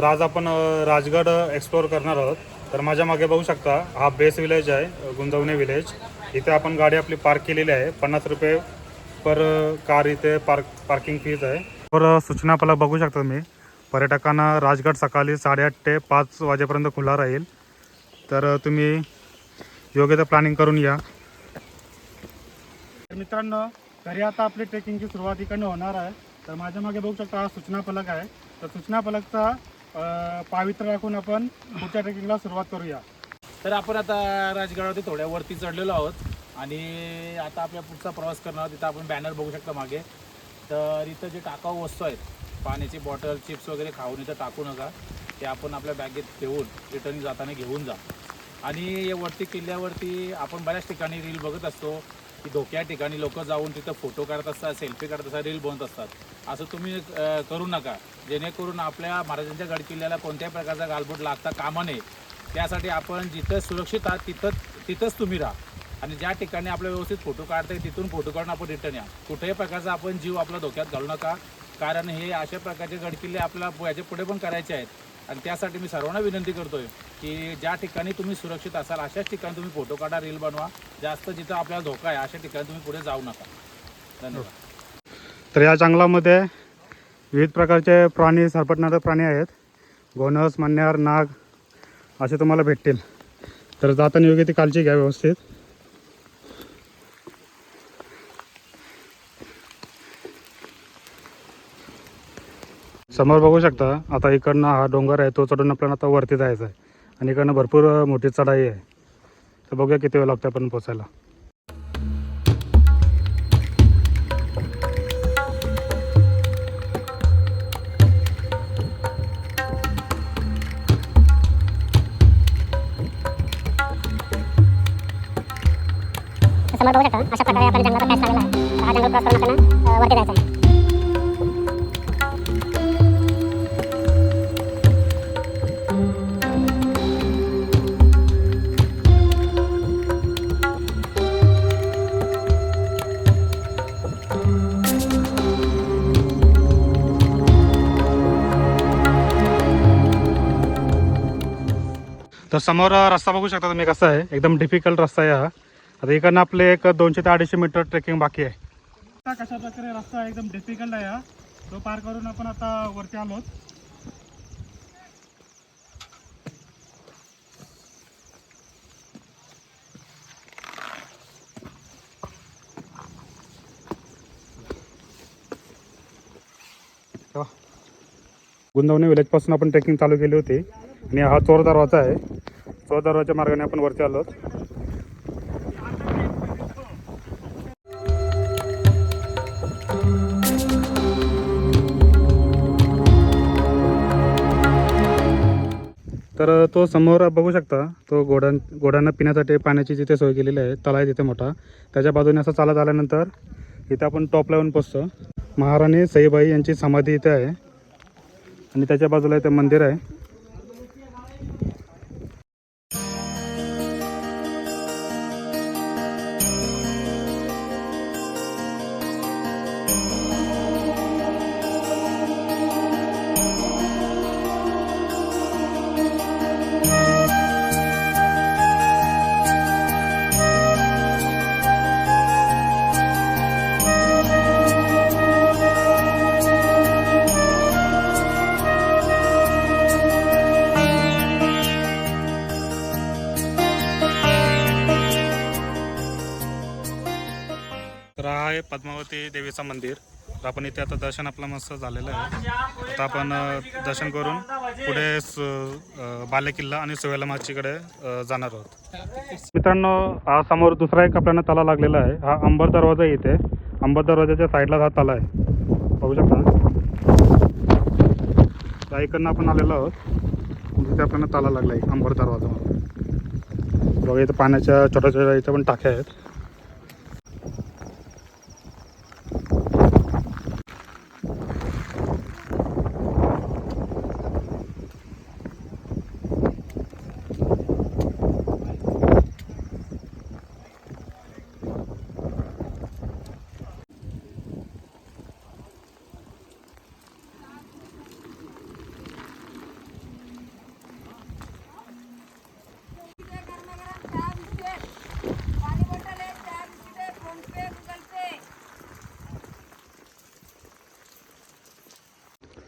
तर आज आपण राजगड एक्सप्लोअर करणार आहोत. तर माझ्या मागे बघू शकता हा बेस विलेज आहे गुंजवणे विलेज इथे आपण गाडी आपली पार्क केलेली आहे. पन्नास रुपये पर कार इथे पार्क पार्किंग फीज आहे. तर सूचना आपल्याला बघू शकता तुम्ही. पर्यटकांना राजगड सकाळी साडेआठ ते पाच वाजेपर्यंत खुला राहील. तर तुम्ही योग्य ते प्लॅनिंग करून या. तर मित्रांनो तरी आता आपली ट्रेकिंगची सुरुवात इकडनं होणार आहे. तर माझ्या मागे बघू शकता हा सूचना फलक आहे. तर सूचना फलकचा पावित्र्य राखून आपण पुढच्या ट्रेकिंगला सुरुवात करूया. तर आपण आता राजगडावरती थोड्या वरती चढलेलो आहोत. आणि आता आपल्या पुढचा प्रवास करणार आहोत. तिथं आपण बॅनर बघू शकता मागे. तर इथं जे टाकाऊ वस्तू आहेत पाण्याची बॉटल चिप्स वगैरे खाऊन इथं टाकू नका. ते आपण आपल्या बॅगेत ठेवून रिटर्न जाताना घेऊन जा. आणि या वरती किल्ल्यावरती आपण बऱ्याच ठिकाणी रील बघत असतो. की धोक्या ठिकाणी लोक जाऊन तिथं फोटो काढत असतात सेल्फी काढत असतात रील बनत असतात. असं तुम्ही करू नका. जेणेकरून आपल्या महाराजांच्या गडकिल्ल्याला कोणत्याही प्रकारचा गालबोट लागता कामा नये. त्यासाठी आपण जिथं सुरक्षित आहात तिथं तिथंच तुम्ही राहा. आणि ज्या ठिकाणी आपलं व्यवस्थित फोटो काढता येईल तिथून फोटो काढून आपण रिटर्न या. कुठल्याही प्रकारचा आपण जीव आपला धोक्यात घालू नका. कारण हे अशा प्रकारचे गडकिल्ले आपल्याला याच्यापुढे पण करायचे आहेत. आणि त्यासाठी मी सर्वांना विनंती करतोय की ज्या ठिकाणी तुम्ही सुरक्षित असाल अशाच ठिकाणी तुम्ही फोटो काढा रील बनवा. जास्त जिथं आपल्याला धोका आहे अशा ठिकाणी तुम्ही पुढे जाऊ नका. धन्यवाद. तर या जंगलामध्ये विविध प्रकारचे प्राणी सरपटणारे प्राणी आहेत. गोनस मन्यार नाग असे तुम्हाला भेटतील. तर जाताना योग्य ती काळजी घ्या व्यवस्थित. समोर बघू शकता आता इकडनं हा डोंगर आहे तो चढून आपल्याला आता वरती जायचा आहे. आणि इकडनं भरपूर मोठी चढाई आहे. तर बघूया किती वेळ लागतो आपण पोचायला. समोर बघू शकता अशा प्रकारे आपण जंगलाचा पॅच लागलेला आहे. हा जंगल क्रॉस करून आपल्याला वरती जायचं आहे. तर समोर रस्ता बघू शकता तुम्ही कसा आहे. एकदम डिफिकल्ट रस्ता आहे हा. आता इकडनं आपले एक दोनशे ते अडीचशे मीटर ट्रेकिंग बाकी आहे. कशा प्रकारे रस्ता एकदम डिफिकल्ट आहे हा तो पार करून आपण आता वरती आलो. गुंदवणे विलेजपासून आपण ट्रेकिंग चालू केली होती. आणि हा चोर दरवाजा आहे. चोर दरवाजा मार्गाने आपण वरती आलो तर तो समोर बघू शकता तो घोड्यां घोड्यांना पिण्यासाठी पाण्याची जिथे सोय केलेली आहे तलाव आहे तिथे मोठा. त्याच्या बाजूने असं चालत आल्यानंतर इथे आपण टॉप लावून पोचतो. महाराणी सईबाई यांची समाधी इथे आहे. आणि त्याच्या बाजूला इथे मंदिर आहे. आहे पद्मावती देवीचं मंदिर. तर आपण इथे आता दर्शन आपलं मस्त झालेलं आहे. आता आपण दर्शन करून पुढे स- बालेकिल्ला आणि सोयाला माचीकडे जाणार आहोत. मित्रांनो हा समोर दुसरा एक आपल्याला तला लागलेला आहे. हा अंबर दरवाजा इथे. अंबर दरवाजाच्या साईडलाच हा तला आहे. बघू शकता? त्या इकडनं आपण आलेलो आहोत. तिथे आपल्याला तला लागला आहे अंबर दरवाजा बघा इथं पाण्याच्या छोट्या छोट्या इथं पण टाक्या आहेत.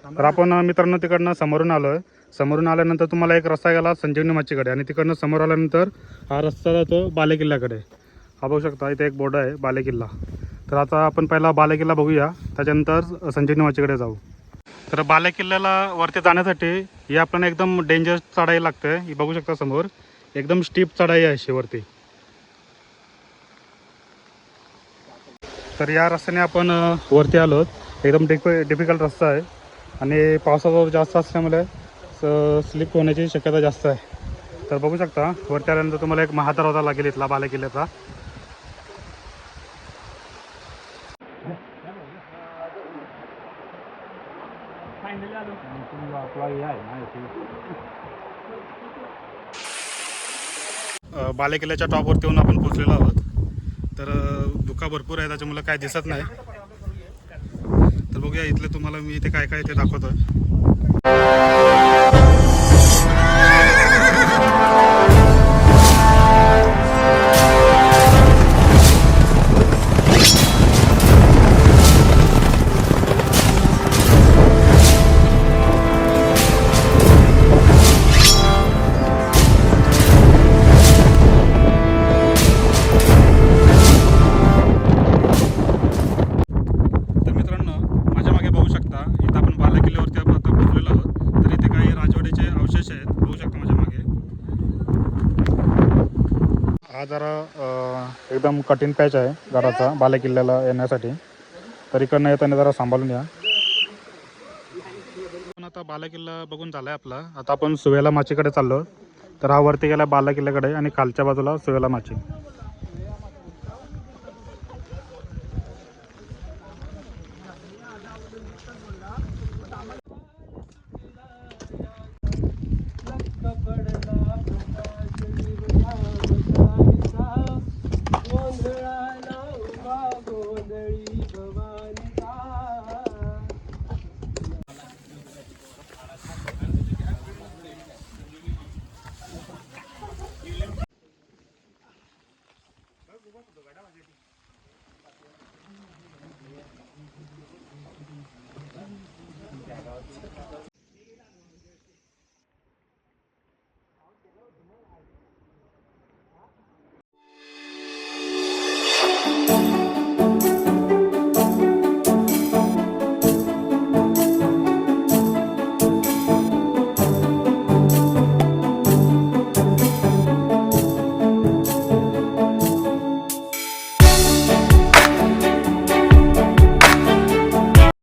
तर आपण मित्रांनो तिकडनं समोरून आलो आहे समोरून आल्यानंतर तुम्हाला एक रस्ता गेला संजीवनी माचीकडे आणि तिकडनं समोर आल्यानंतर हा रस्ता जातो बालेकिल्ल्याकडे. हा बघू शकता इथे एक बोर्ड आहे बालेकिल्ला. तर आता आपण पहिला बालेकिल्ला बघूया. त्याच्यानंतर संजीवनी माचीकडे जाऊ. तर बालेकिल्ल्याला वरती जाण्यासाठी ही आपल्याला एकदम डेंजर चढाई लागते. ही बघू शकता समोर. एकदम स्टीप चढाई आहे अशी वरती. तर या रस्त्याने आपण वरती आलो एकदम डिफ डिफिकल्ट रस्ता आहे. आणि पावसाचा जास्त असल्यामुळे स्लिप होण्याची शक्यता जास्त आहे. तर बघू शकता वरती आल्यानंतर तुम्हाला एक महादरवाजा लागेल इथला बालेकिल्ल्याचा बालेकिल्ल्याच्या टॉपवरती येऊन आपण पोचलेलो आहोत. तर धुका भरपूर आहे त्याच्यामुळे काय दिसत नाही. बघूया इथले तुम्हाला मी इथे काय काय ते दाखवतोय. हा जरा अ, एकदम कठीण पॅच आहे घराचा बाला किल्ल्याला येण्यासाठी. तर इकडनं येताना जरा सांभाळून या. पण आता बाला किल्ला बघून झालाय आपला. आता आपण सुवेला माचीकडे चाललो तर हा वरती गेला बाला किल्ल्याकडे आणि खालच्या बाजूला सुवेला माची.